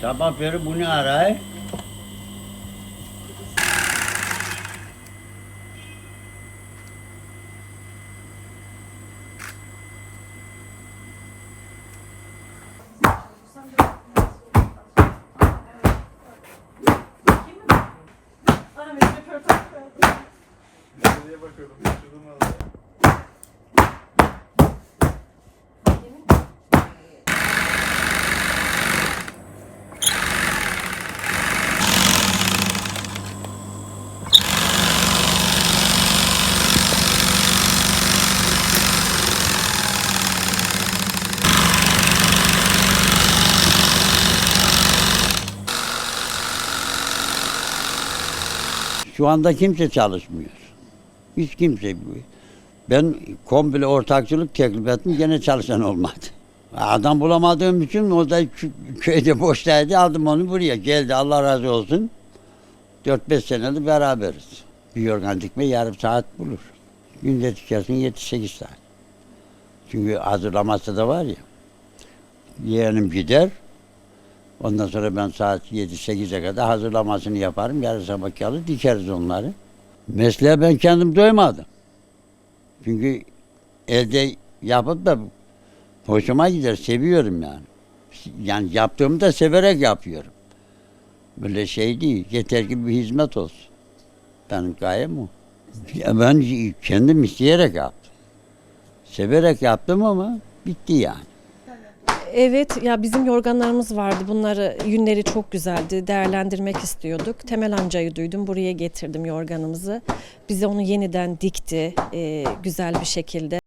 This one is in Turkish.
Sabah beri bunu aray. Nereye bakıyordum? Şuradan aldım. Şu anda kimse çalışmıyor. Hiç kimse. Ben komple ortakçılık teklif ettim gene çalışan olmadı. Adam bulamadığım için o da kö- köyde boştaydı aldım onu buraya geldi Allah razı olsun. 4-5 senedir beraberiz. Bir yorgan dikme yarım saat bulur. Günde dikersin 7-8 saat. Çünkü hazırlaması da var ya. Yeğenim gider. Ondan sonra ben saat 7-8'e kadar hazırlamasını yaparım. Yarın sabah kalır dikeriz onları. Mesleğe ben kendim doymadım. Çünkü elde yapıp da hoşuma gider, seviyorum yani. Yani yaptığımı da severek yapıyorum. Böyle şey değil, yeter ki bir hizmet olsun. Benim gayem o. Ben kendim isteyerek yaptım. Severek yaptım ama bitti yani. Evet ya bizim yorganlarımız vardı. Bunları yünleri çok güzeldi. Değerlendirmek istiyorduk. Temel amcayı duydum. Buraya getirdim yorganımızı. Bize onu yeniden dikti. e, güzel bir şekilde.